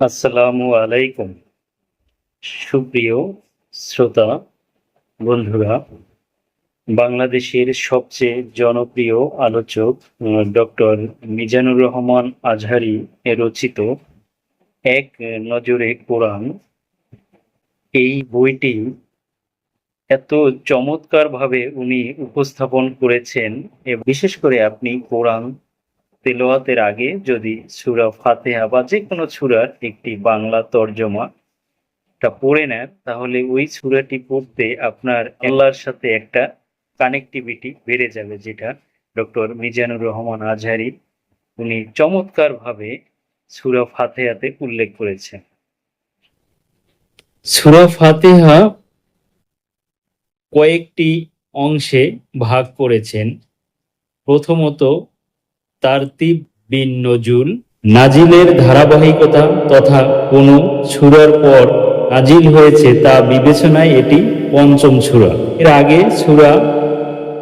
আসসালামু আলাইকুম। সুপ্রিয় শ্রোতা, বন্ধুরা, বাংলাদেশের সবচেয়ে জনপ্রিয় আলোচক ডক্টর মিজানুর রহমান আজহারি রচিত এক নজরে কোরআন। এই বইটি এত চমৎকারভাবে উনি উপস্থাপন করেছেন বিশেষ করে আপনি কোরআন তেলাওয়াতের আগে যদি সূরা ফাতিহা বা যে কোনো সূরার একটি বাংলা তর্জমা পড়ে নেন, তাহলে ওই সূরাটি পড়তে আপনার আল্লাহর সাথে একটা কানেক্টিভিটি বেড়ে যাবে, যেটা ডক্টর মিজানুর রহমান আজহারি উনি চমৎকারভাবে সূরা ফাতিহাতে উল্লেখ করেছেন। সূরা ফাতিহা কয়েকটি অংশে ভাগ করেছেন। প্রথমত তারতিব বিন নজুল নাজিলের ধারাবাহিকতা তথা কোনো সূরার পর নাজিল হয়েছে তা বিবেচনায় এটি পঞ্চম সূরা। এর আগে সূরা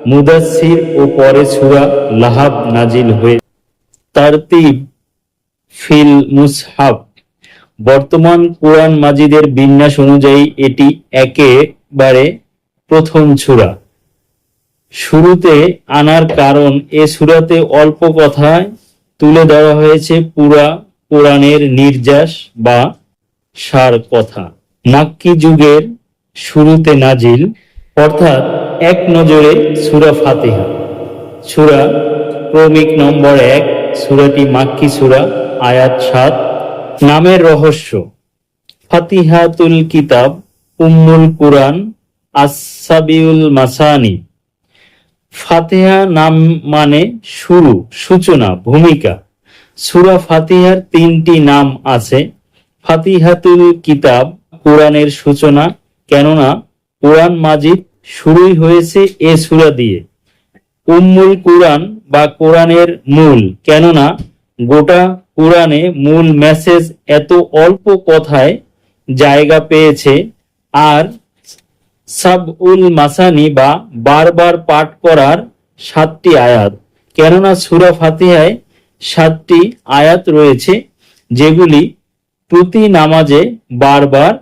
মুদাসসির ও পরে সূরা লাহাব নাজিল হয়ে তারতিব ফিল মুসহাব বর্তমান কোরআন মাজিদের বিন্যাস অনুযায়ী এটি একেবারে প্রথম সূরা। শুরুতে আনার কারণ এ সূরাতে অল্প কথায় তুলে দেওয়া হয়েছে পুরা কোরআনের নির্যাস বা সার কথা। মাক্কি যুগের শুরুতে নাজিল, অর্থাৎ এক নজরে সূরা ফাতিহা। সূরা ক্রমিক নম্বর এক, সুরাটি মাক্কি সূরা, আয়াত সাত, নামের রহস্য। ফাতিহাতুল কিতাব, উম্মুল কুরআন আসাবিউল মাসানি। ফাতিহা নাম মানে শুরু, সূচনা, ভূমিকা। সুরা ফাতিহার তিনটি নাম আছে, ফাতিহাতুল কিতাব, কোরআনের সূচনা, কেননা কোরআন মাজিদ শুরুই হয়েছে এ সুরা দিয়ে। উম্মুল কুরআন বা কোরআনের মূল, কেননা গোটা কোরআনে মূল মেসেজ এত অল্প কথায় জায়গা পেয়েছে, আর সাবউল মাসানি বা বারবার পাঠ করার সাতটি আয়াত। কেননা সুরা ফাতিহায় সাতটি আয়াত রয়েছে, যেগুলি প্রতি নামাজে বারবার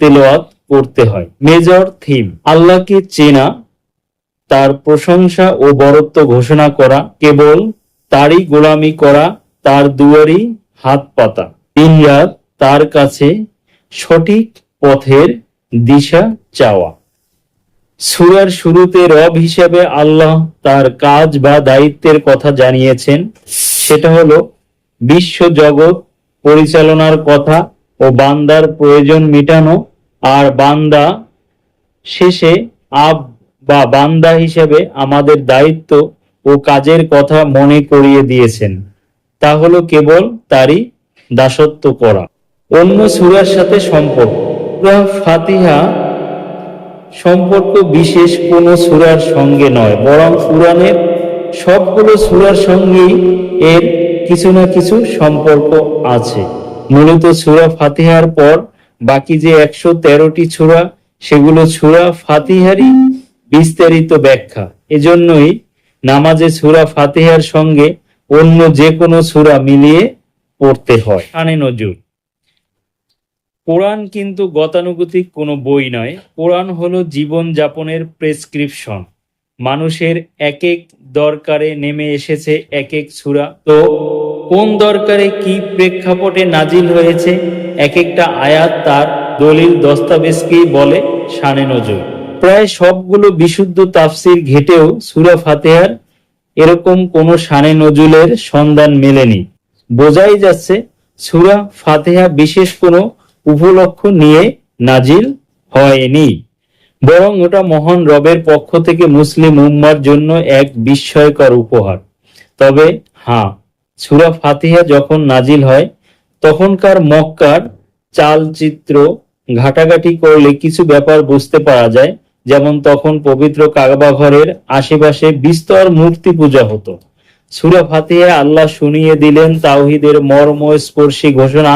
তেলাওয়াত করতে হয়। মেজর থিম, আল্লাহকে চেনা, তার প্রশংসা ও বরত্ব ঘোষণা করা, কেবল তারই গোলামি করা, তার দুয়ারি হাত পাতা। রাত তার কাছে সঠিক পথের দিশা চাওয়া। সুরার শুরুতে রব হিসেবে আল্লাহ তার কাজ বা দায়িত্বের কথা জানিয়েছেন। সেটা হলো, বিশ্ব জগৎ পরিচালনার কথা ও বান্দার প্রয়োজন মেটানো আর বান্দা শেষে আব বা বান্দা হিসেবে আমাদের দায়িত্ব ও কাজের কথা মনে করিয়ে দিয়েছেন। তা হলো কেবল তারই দাসত্ব করা। অন্য সুরার সাথে সম্পর্ক। সূরা ফাতিহা সম্পর্ক বিশেষ কোন সূরার সঙ্গে নয়, বরং কোরআনের সবগুলো সূরার সঙ্গেই এর কিছু না কিছু সম্পর্ক আছে। মূলত সূরা ফাতিহার পর বাকি যে একশো তেরোটি সূরা, সেগুলো সূরা ফাতিহারই বিস্তারিত ব্যাখ্যা। এজন্যই নামাজে সূরা ফাতিহার সঙ্গে অন্য যে কোনো সূরা মিলিয়ে পড়তে হয়। কানে নজর। কোরআন কিন্তু গতানুগতিক কোনো বই নয়। কোরআন হলো জীবন যাপনের প্রেসক্রিপশন। মানুষের এক এক দরকারে নেমে এসেছে এক এক সূরা। তো কোন দরকারে কি প্রেক্ষাপটে নাজিল হয়েছে? এক একটা আয়াত তার দলিল দস্তাবেজকেই বলে শানে নজর। প্রায় সবগুলো বিশুদ্ধ তাফসির ঘেটেও সুরা ফাতেহার এরকম কোনো শানে নজুলের সন্ধান মেলেনি। বোঝাই যাচ্ছে, সুরা ফাতেহা বিশেষ কোনো উপলক্ষ নিয়ে নাজিল হয়নি। বরং ওটা মহান রবের পক্ষ থেকে মুসলিম উম্মার জন্য এক বিস্ময়কর উপহার। তবে হ্যাঁ সূরা ফাতিহা যখন নাজিল হয়, তখনকার মক্কার চালচিত্র ঘাটাঘাটি করলে কিছু ব্যাপার বুঝতে পারা যায়। যেমন তখন পবিত্র কাবা ঘরের আশেপাশে বিস্তর মূর্তি পূজা হতো। সুরা ফাতিহা আল্লাহ শুনিয়ে দিলেন তাওহিদের মর্ম স্পর্শী ঘোষণা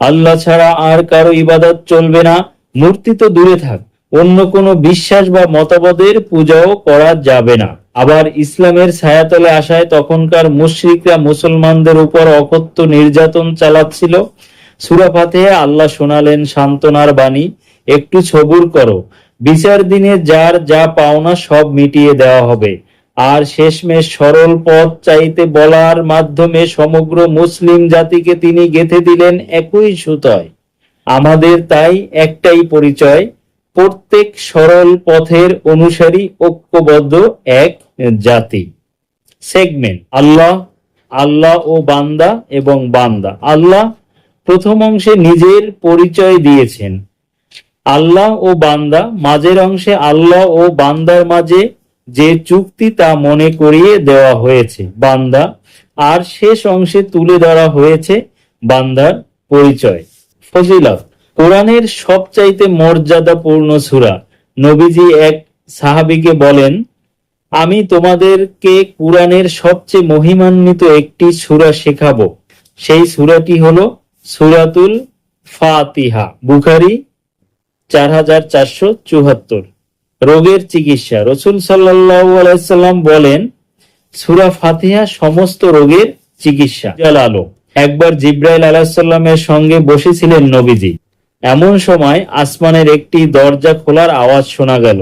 আল্লাহ ছাড়া আর কারও ইবাদত চলবে না। মূর্তি তো দূরে থাক, অন্য কোনো বিশ্বাস বা মতবাদের পূজাও করা যাবে না। আবার ইসলামের ছায়াতলে আসায় তখনকার মুশরিকরা মুসলমানদের উপর অকথ্য নির্যাতন চালাচ্ছিল। সুরাফাতে আল্লাহ শোনালেন, সান্ত্বনার বাণী, একটু সবুর করো। বিচার দিনে যার যা পাওনা সব মিটিয়ে দেওয়া হবে। আর শেষমেশ সরল পথ চাইতে বলার মাধ্যমে সমগ্র মুসলিম জাতিকে তিনি গেঁথে দিলেন একই সুতয়। আমাদের তাই একটাই পরিচয়, প্রত্যেক সরল পথের অনুসারী ঐক্যবদ্ধ এক জাতি। সেগমেন্ট আল্লাহ আল্লাহ ও বান্দা এবং বান্দা। আল্লাহ প্রথম অংশে নিজের পরিচয় দিয়েছেন। আল্লাহ ও বান্দা, মাঝের অংশে আল্লাহ ও বান্দার মাঝে যে চুক্তি তা মনে করিয়ে দেওয়া হয়েছে, বান্দা, আর শেষ অংশে তুলে ধরা হয়েছে বান্দার পরিচয়। ফজিলত, কোরআনের সবচাইতে মর্যাদাপূর্ণ সূরা। নবীজি এক সাহাবিকে বলেন, আমি তোমাদেরকে কোরআনের সবচেয়ে মহিমান্বিত একটি সূরা শেখাবো। সেই সূরাটি হল সুরাতুল ফাতিহা, বুখারি চার হাজার চারশো চুহাত্তর রোগের চিকিৎসা। রসুল আলাইসাল্লাম বলেন, সুরা ফাতিহা সমস্ত রোগের চিকিৎসা। আলো। একবার জিব্রাইল আলাহিসাল্লামের সঙ্গে বসেছিলেন নবীজি। এমন সময় আসমানের একটি দরজা খোলার আওয়াজ শোনা গেল।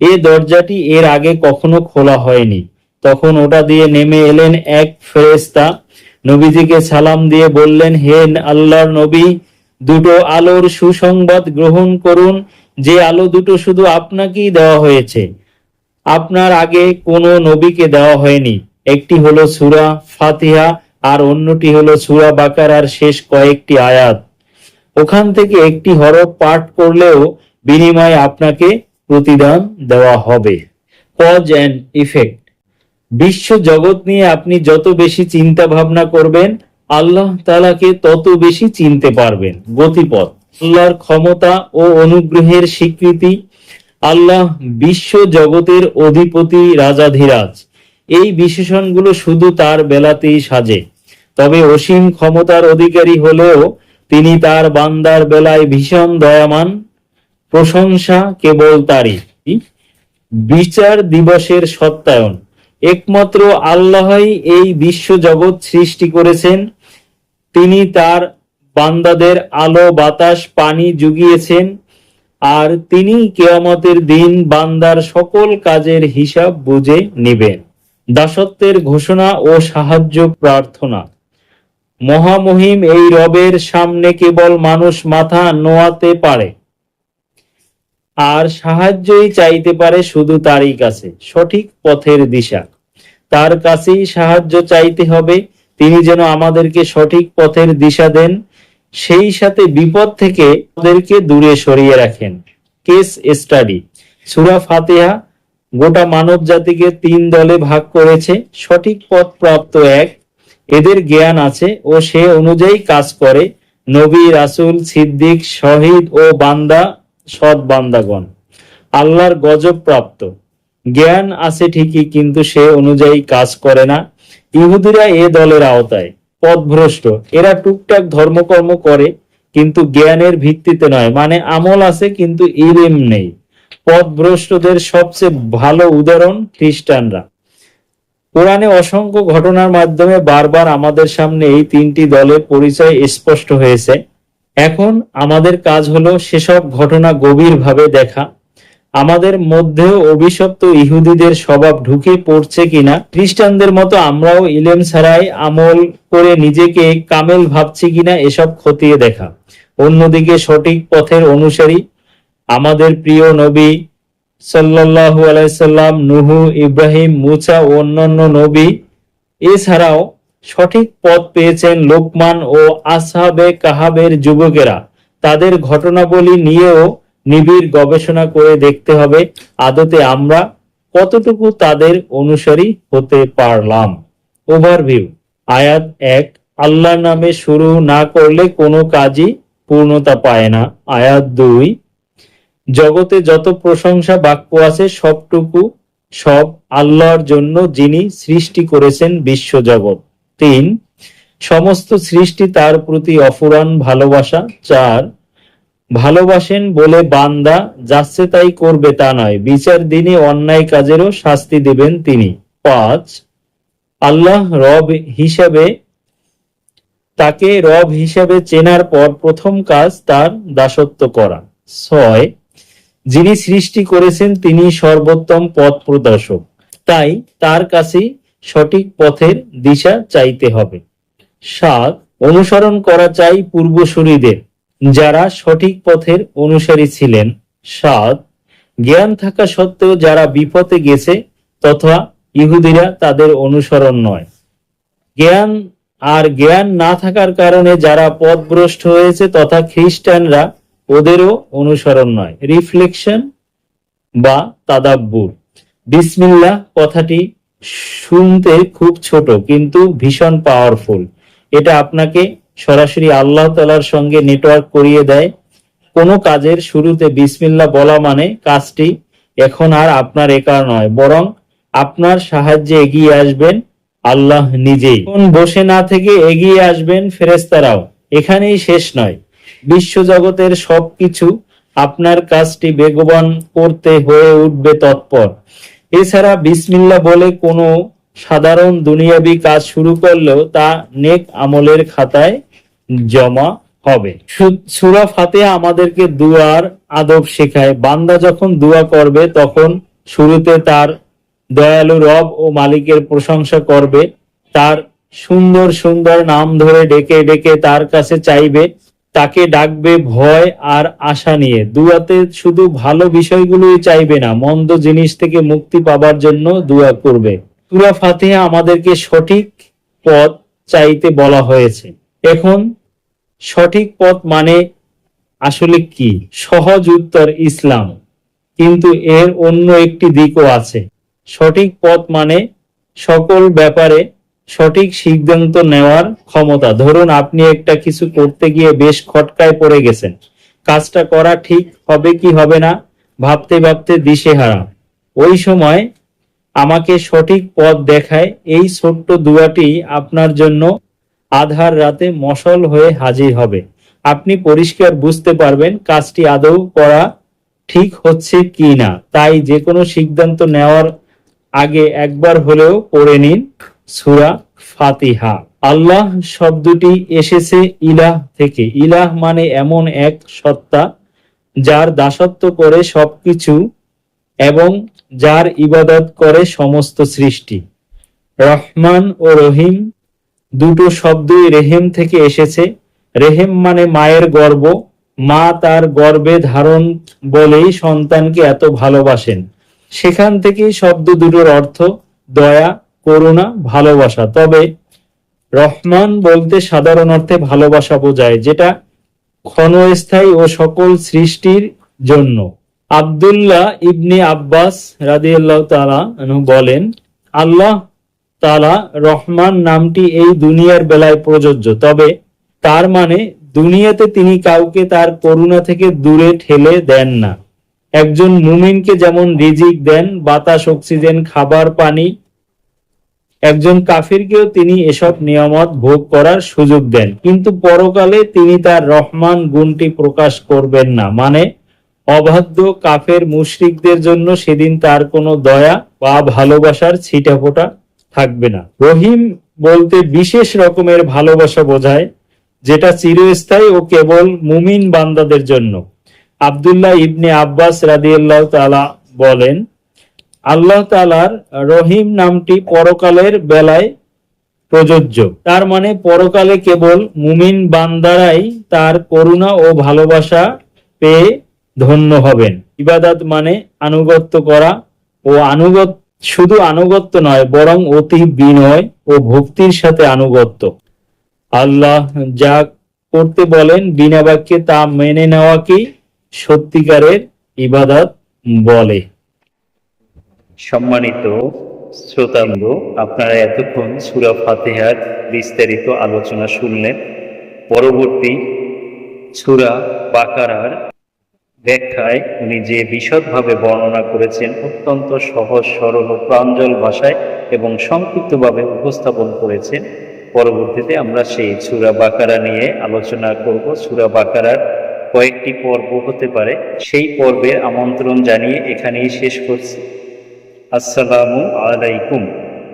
এ দরজাটি এর আগে কখনো খোলা হয়নি। তখন ওটা দিয়ে নেমে এলেন এক ফেরেস্তা নবীজিকে সালাম দিয়ে বললেন, হে আল্লাহর নবী, দুটো আলোর সুসংবাদ গ্রহণ করুন। যে আলো দুটো শুধু আপনাকেই দেওয়া হয়েছে। আপনার আগে কোনো নবীকে দেওয়া হয়নি। একটি হলো সুরা ফাতিহা আর অন্যটি হলো সুরা বাকারার শেষ কয়েকটি আয়াত। ওখান থেকে একটি হরফ পাঠ করলেও বিনিময়ে আপনাকে প্রতিদান দেওয়া হবে। কজ অ্যান্ড ইফেক্ট বিশ্ব জগৎ নিয়ে আপনি যত বেশি চিন্তা ভাবনা করবেন, আল্লাহ তালাকে তত বেশি চিনতে পারবেন। গতিপথ। আল্লাহর ক্ষমতা ও অনুগ্রহের স্বীকৃতি, আল্লাহ বিশ্ব জগতের অধিপতি রাজাধিরাজ। এই বিশেষণগুলো শুধু তার বেলাতেই সাজে, তবে অসীম ক্ষমতার অধিকারী হলেও তিনি তার বান্দার বেলায় ভীষণ দয়ামান, প্রশংসা কেবল তারই। বিচার দিবসের সত্যায়ন, একমাত্র আল্লাহই এই বিশ্ব জগৎ সৃষ্টি করেছেন, তিনি তার বান্দাদের আলো, বাতাস, পানি জুগিয়েছেন, আর তিনি কেয়ামতের দিন বান্দার সকল কাজের হিসাব বুঝে নেবেন। দাসত্বের ঘোষণা ও সাহায্য প্রার্থনা। মহামহিম এই রবের সামনে কেবল মানুষ মাথা নোয়াতে পারে, আর সাহায্যই চাইতে পারে শুধু তারই কাছে, সঠিক পথের দিশা। তার কাছেই সাহায্য চাইতে হবে, তিনি যেন আমাদেরকে সঠিক পথের দিশা দেন সেই সাথে বিপদ থেকে ওদেরকে দূরে সরিয়ে রাখেন। Case study. সুরা ফাতেহা গোটা মানব জাতিকে তিন দলে ভাগ করেছে। সঠিক পথ প্রাপ্ত এক। এদের জ্ঞান আছে ও সে অনুযায়ী কাজ করে। নবী, রাসূল, সিদ্দিক, শহীদ ও বান্দা, সৎ বান্দাগণ। আল্লাহর গজব প্রাপ্ত। জ্ঞান আছে ঠিকই, কিন্তু সে অনুযায়ী কাজ করে না। ইহুদিরা এ দলের আওতায়। পথভ্রষ্ট। এরা টুকটাক ধর্মকর্ম করে, কিন্তু জ্ঞানের ভিত্তিতে নয়। মানে আমল আছে, কিন্তু ইলিম নেই। পথভ্রষ্টদের সবচেয়ে ভালো উদাহরণ খ্রিস্টানরা। কোরআনে অসংখ্য ঘটনার মাধ্যমে বারবার আমাদের সামনে এই তিনটি দলের পরিচয় স্পষ্ট হয়েছে। এখন আমাদের কাজ হলো সেসব ঘটনা গভীরভাবে দেখা। আমাদের মধ্যেও অভিশপ্ত ইহুদিদের স্বভাব ঢুকে পড়ছে কিনা, খ্রিস্টানদের মতো আমরাও ইলেম ছাড়াই আমল করে নিজেকে কামেল ভাবছি কিনা এসব খতিয়ে দেখা। অন্যদিকে সঠিক পথের অনুসারী আমাদের প্রিয় নবী সাল্লাল্লাহু আলাইসাল্লাম নুহু, ইব্রাহিম, মুসা ও অন্যান্য নবী, এছাড়াও সঠিক পথ পেয়েছেন লোকমান ও আসহাবে কাহাবের যুবকেরা। তাদের ঘটনাবলী নিয়েও নিবিড় গবেষণা করে দেখতে হবে আদতে আমরা কতটুকু তাদের অনুসারী হতে পারলাম। ওভারভিউ আয়াত এক, আল্লাহর নামে শুরু না করলে কোনো কাজই পূর্ণতা পায় না। আয়াত দুই, জগতে যত প্রশংসা বাক্য আছে সবটুকু সব আল্লাহর জন্য যিনি সৃষ্টি করেছেন বিশ্বজগৎ তিন, সমস্ত সৃষ্টি তার প্রতি অফুরান ভালোবাসা। চার ভালোবাসেন বলে বান্দা, যাচ্ছে তাই করবে তা নয়। বিচার দিনে অন্যায় কাজেরও শাস্তি দেবেন তিনি। পাঁচ, আল্লাহ রব হিসাবে, তাকে রব হিসাবে চেনার পর প্রথম কাজ তার দাসত্ব করা। ছয়, যিনি সৃষ্টি করেছেন তিনি সর্বোত্তম পথ প্রদর্শক। তাই তার কাছে সঠিক পথের দিশা চাইতে হবে। সাত, অনুসরণ করা চাই পূর্বসূরীদের। যারা সঠিক পথের অনুসারী ছিলেন সাত জ্ঞান থাকা সত্ত্বেও যারা বিপথে গেছে, তথা ইহুদিরা তাদের অনুসরণ নয়। জ্ঞান আর জ্ঞান না থাকার কারণে যারা পথভ্রষ্ট হয়েছে, তথা খ্রিস্টানরা, ওদেরও অনুসরণ নয়। রিফ্লেকশন বা তাদাব্বুর। বিসমিল্লাহ কথাটি শুনতে খুব ছোট, কিন্তু ভীষণ পাওয়ারফুল এটা আপনাকে সরাসরি আল্লাহ তালার সঙ্গে নেটওয়ার্ক করিয়ে দেয়। কোনো কাজের শুরুতে বিসমিল্লা বলা মানে কাজটি এখন আর আপনার একার নয়, বরং আপনার সাহায্যে এগিয়ে আসবেন আল্লাহ নিজেই। এখন বসে না থেকে এগিয়ে আসবেন ফেরেস্তারাও এখানেই শেষ নয়। বিশ্বজগতের সবকিছু আপনার কাজটি বেগবান করতে হয়ে উঠবে তৎপর। এছাড়া বিসমিল্লা বলে কোনো সাধারণ দুনিয়াবি কাজ শুরু করলেও তা নেক আমলের খাতায় জমা হবে। সূরা ফাতিহা আমাদেরকে দুয়ার আদব শেখায়। বান্দা যখন দুয়া করবে, তখন শুরুতে তার দয়ালু রব ও মালিকের প্রশংসা করবে। তার সুন্দর সুন্দর নাম ধরে ডেকে ডেকে তার কাছে চাইবে। তাকে ডাকবে ভয় আর আশা নিয়ে। দুয়াতে শুধু ভালো বিষয়গুলোই চাইবে না, মন্দ জিনিস থেকে মুক্তি পাবার জন্য দুয়া করবে। সূরা ফাতিহা আমাদেরকে সঠিক পথ চাইতে বলা হয়েছে। এখন, সঠিক পথ মানে আসলে কি? সহজ উত্তর ইসলাম। কিন্তু এর অন্য একটি দিকও আছে। সঠিক পথ মানে সকল ব্যাপারে সঠিক সিদ্ধান্ত নেওয়ার ক্ষমতা। ধরুন, আপনি একটা কিছু করতে গিয়ে বেশ খটকায় পড়ে গেছেন। কাজটা করা ঠিক হবে কি হবে না? ভাবতে ভাবতে দিশেহারা। ওই সময় আমাকে সঠিক পথ দেখায়। এই ছোট্ট দুয়াটি আপনার জন্য আধার রাতে মশল হয়ে হাজির হবে। আপনি পরিষ্কার বুঝতে পারবেন কাজটি আদৌ করা ঠিক হচ্ছে কি না। তাই যে কোনো সিদ্ধান্ত নেওয়ার আগে একবার হলেও পড়ে নিন। সুরা ফাতিহা। আল্লাহ শব্দটি এসেছে ইলাহ থেকে। ইলাহ মানে এমন এক সত্তা যার দাসত্ব করে সবকিছু এবং যার ইবাদত করে সমস্ত সৃষ্টি। রহমান ও রহিম দুটো শব্দই রেহেম থেকে এসেছে। রেহেম মানে মায়ের গর্ব। মা তার গর্ভে ধারণ বলেই সন্তানকে এত ভালোবাসেন। সেখান থেকেই শব্দ দুটোর অর্থ দয়া, করুণা, ভালোবাসা। তবে রহমান বলতে সাধারণ অর্থে ভালোবাসা বোঝায়, যেটা ক্ষণস্থায়ী ও সকল সৃষ্টির জন্য। আব্দুল্লাহ ইবনে আব্বাস রাদিয়াল্লাহু আনহু বলেন, আল্লাহ তাআলা রহমান নামটি এই দুনিয়ার বেলায় প্রযোজ্য। তবে তার মানে দুনিয়াতে তিনি কাউকে তার করুণা থেকে দূরে ঠেলে দেন না। একজন মুমিনকে যেমন রিজিক দেন, বাতাস, অক্সিজেন, খাবার, পানি, একজন কাফিরকেও তিনি এসব নিয়ামত ভোগ করার সুযোগ দেন। কিন্তু পরকালে তিনি তার রহমান গুণটি প্রকাশ করবেন না। মানে অবাধ্য কাফের মুশরিকদের জন্য সেদিন তার কোনো দয়া বা ভালোবাসার ছিটাফোটা থাকবে না। রহিম বলতে বিশেষ রকমের ভালোবাসা বোঝায়, যেটা চিরস্থায়ী ও কেবল মুমিন বান্দাদের জন্য। আব্দুল্লাহ ইবনে আব্বাস রাদিয়াল্লাহু তালা বলেন, আল্লাহ তালার রহিম নামটি পরকালের বেলায় প্রযোজ্য। তার মানে পরকালে কেবল মুমিন বান্দারাই তার করুণা ও ভালোবাসা পেয়ে ধন্য হবেন। ইবাদত মানে আনুগত্য করা ও আনুগত, শুধু আনুগত্য নয়, বরং অতি বিনয় ও ভক্তির সাথে আনুগত্য। আল্লাহ যা করতে বলেন বিনা বাক্যে তা মেনে নেওয়াকেই সত্যিকারের ইবাদত বলে। সম্মানিত শ্রোতাবৃন্দ আপনারা এতক্ষণ সুরা ফাতেহার বিস্তারিত আলোচনা শুনলেন। পরবর্তী সুরা বাকারার ব্যাখ্যায় উনি যে বিশদভাবে বর্ণনা করেছেন অত্যন্ত সহজ, সরল ও প্রাঞ্জল ভাষায় এবং সংক্ষিপ্তভাবে উপস্থাপন করেছেন, পরবর্তীতে আমরা সেই সুরা বাকারা নিয়ে আলোচনা করব। সুরা বাকারার কয়েকটি পর্ব হতে পারে। সেই পর্বের আমন্ত্রণ জানিয়ে এখানেই শেষ করছি। আসসালামু আলাইকুম।